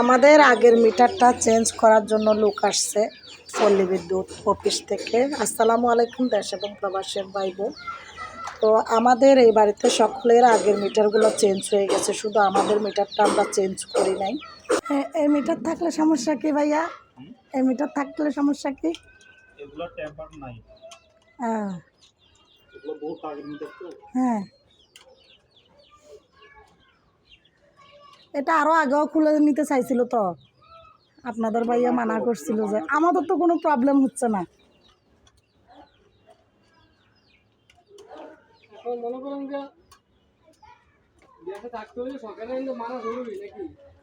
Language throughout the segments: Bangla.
আমাদের আগের মিটারটা চেঞ্জ করার জন্য লোক আসছে পল্লী বিদ্যুৎ অফিস থেকে। আসসালামু আলাইকুম দেশ এবং প্রবাসের ভাই বোন তো আমাদের এই বাড়িতে সকলের আগের মিটারগুলো চেঞ্জ হয়ে গেছে শুধু আমাদের মিটারটা আমরা চেঞ্জ করি নাই। এই মিটার থাকলে সমস্যা কি ভাইয়া? এই মিটার থাকলে সমস্যা কি? এগুলো টেম্পার নাই। হ্যাঁ। হ্যাঁ। এটা আরও আগেও খুলে নিতে চাইছিল তো। আপনাদের ভাইয়া মানা করছিল যে আমাদের তো কোনো প্রবলেম হচ্ছে না।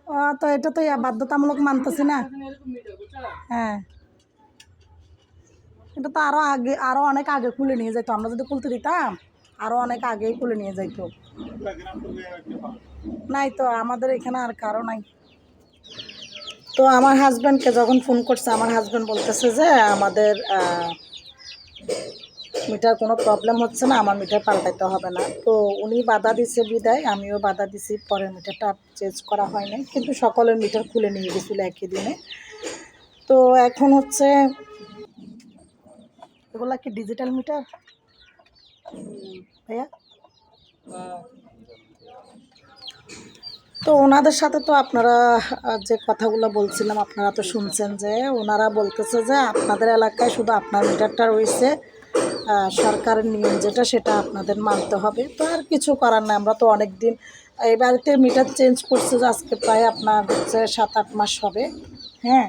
ও তো এটা তো বাধ্যতামূলক মানতেছি না। হ্যাঁ। এটা তো আরও আগে আরও অনেক আগে খুলে নিয়ে যাইতো আমরা যদি খুলতে দিতাম আরও অনেক আগেই খুলে নিয়ে যাইতো। নাই তো, আমাদের এখানে আর কারও নাই। তো আমার হাজব্যান্ডকে যখন ফোন করছে, আমার হাজব্যান্ড বলতেছে যে, আমাদের মিটার কোনো প্রবলেম হচ্ছে না, আমার মিটার পাল্টাইতে হবে না। তো উনি বাধা দিছে বিদায়, আমিও বাধা দিছি, পরের মিটারটা চেঞ্জ করা হয় নাই। কিন্তু সকলের মিটার খুলে নিয়ে গেছিল একই দিনে। তো এখন হচ্ছে, এগুলা কি ডিজিটাল মিটার ভাইয়া? তো ওনাদের সাথে তো আপনারা যে কথাগুলো বলছিলাম, আপনারা তো শুনছেন যে ওনারা বলতেছে যে আপনাদের এলাকায় শুধু আপনার মিটারটা রয়েছে সরকারের নিয়ম যেটা সেটা আপনাদের মানতে হবে। তো আর কিছু করার নাই, আমরা তো অনেক দিন এই বাড়িতে মিটার চেঞ্জ করছে যে আজকে প্রায় আপনার হচ্ছে সাত আট মাস হবে। হ্যাঁ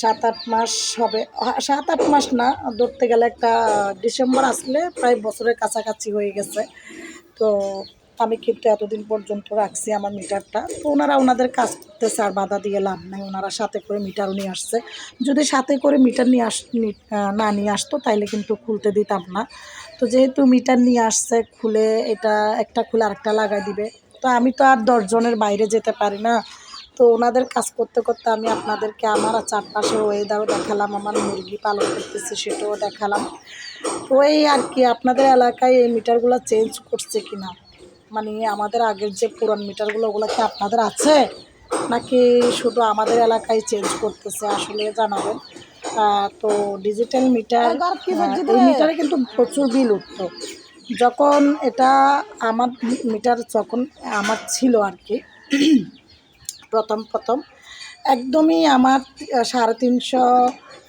সাত আট মাস হবে। সাত আট মাস না, ধরতে গেলে একটা ডিসেম্বর আসলে প্রায় বছরের কাছাকাছি হয়ে গেছে। তো আমি কিন্তু এতদিন পর্যন্ত রাখছি আমার মিটারটা। তো ওনারা ওনাদের কাজ করতেছে, আর বাধা দিয়ে লাভ নাই। ওনারা সাথে করে মিটারও নিয়ে আসছে। যদি সাথে করে মিটার নিয়ে আস না নিয়ে আসতো, তাইলে কিন্তু খুলতে দিতাম না। তো যেহেতু মিটার নিয়ে আসছে, খুলে এটা একটা খুলে আরেকটা লাগাই দিবে। তো আমি তো আর দশজনের বাইরে যেতে পারি না। তো ওনাদের কাজ করতে করতে আমি আপনাদেরকে আমার চারপাশে ওয়েদারও দেখালাম আমার মুরগি পালন করতেছি সেটাও দেখালাম। তো এই আর কি আপনাদের এলাকায় এই মিটারগুলো চেঞ্জ করছে কিনা? মানে আমাদের আগের যে পুরান মিটারগুলো ওগুলো কি আপনাদের আছে? নাকি শুধু আমাদের এলাকায় চেঞ্জ করতেছে আসলে জানাবেন। তো ডিজিটাল মিটার এই মিটারে কিন্তু প্রচুর বিল উঠতো। যখন এটা আমার মিটার যখন আমার ছিল আর কি প্রথম প্রথম। একদমই আমার সাড়ে তিনশো,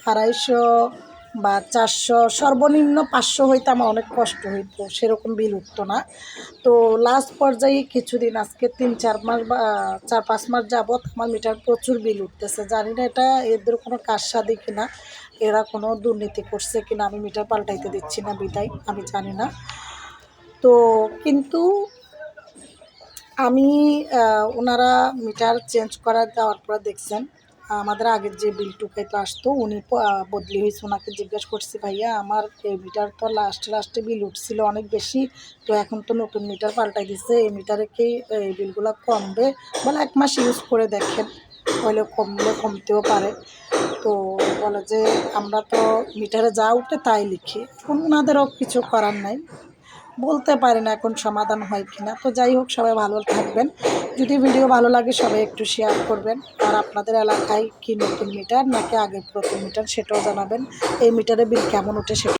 আড়াইশো বা চারশো, সর্বনিম্ন পাঁচশো হইতে আমার অনেক কষ্ট হইতো, সেরকম বিল উঠতো না। তো লাস্ট পর্যায়ে কিছুদিন আজকে তিন, চার মাস বা চার, পাঁচ মাস যাবৎ আমার মিটার প্রচুর বিল উঠতেছে। জানি না এটা এদের কোনো কাজ সাদি কিনা, এরা কোনো দুর্নীতি করছে কিনা, আমি মিটার পাল্টাইতে দিচ্ছি না বিদায়, আমি জানি না। তো কিন্তু আমি ওনারা মিটার চেঞ্জ করা দেওয়ার পর দেখছেন, আমাদের আগের যে বিল টুকাইতে আসতো, উনি বদলি হয়েছে। ওনাকে জিজ্ঞেস করছি, ভাইয়া, আমার এই মিটার তো লাস্টে লাস্টে বিল উঠছিল অনেক বেশি, তো এখন তো নতুন মিটার পাল্টাই দিচ্ছে এই মিটারে কি, এই বিলগুলো কমবে? বলে, এক মাস ইউজ করে দেখেন হলে কমলে কমতেও পারে। তো বলে যে, আমরা তো মিটারে যা উঠে তাই লিখি। ওনাদেরও কিছু করার নাই। বলতে পারি না এখন সমাধান হয় কি না তো যাই হোক, সবাই ভালো থাকবেন। যদি ভিডিও ভালো লাগে, সবাই একটু শেয়ার করবেন। আর আপনাদের এলাকায় কি নতুন মিটার নাকি আগের পুরাতন মিটার সেটাও জানাবেন। এই মিটারে বিল কেমন ওঠে সেটা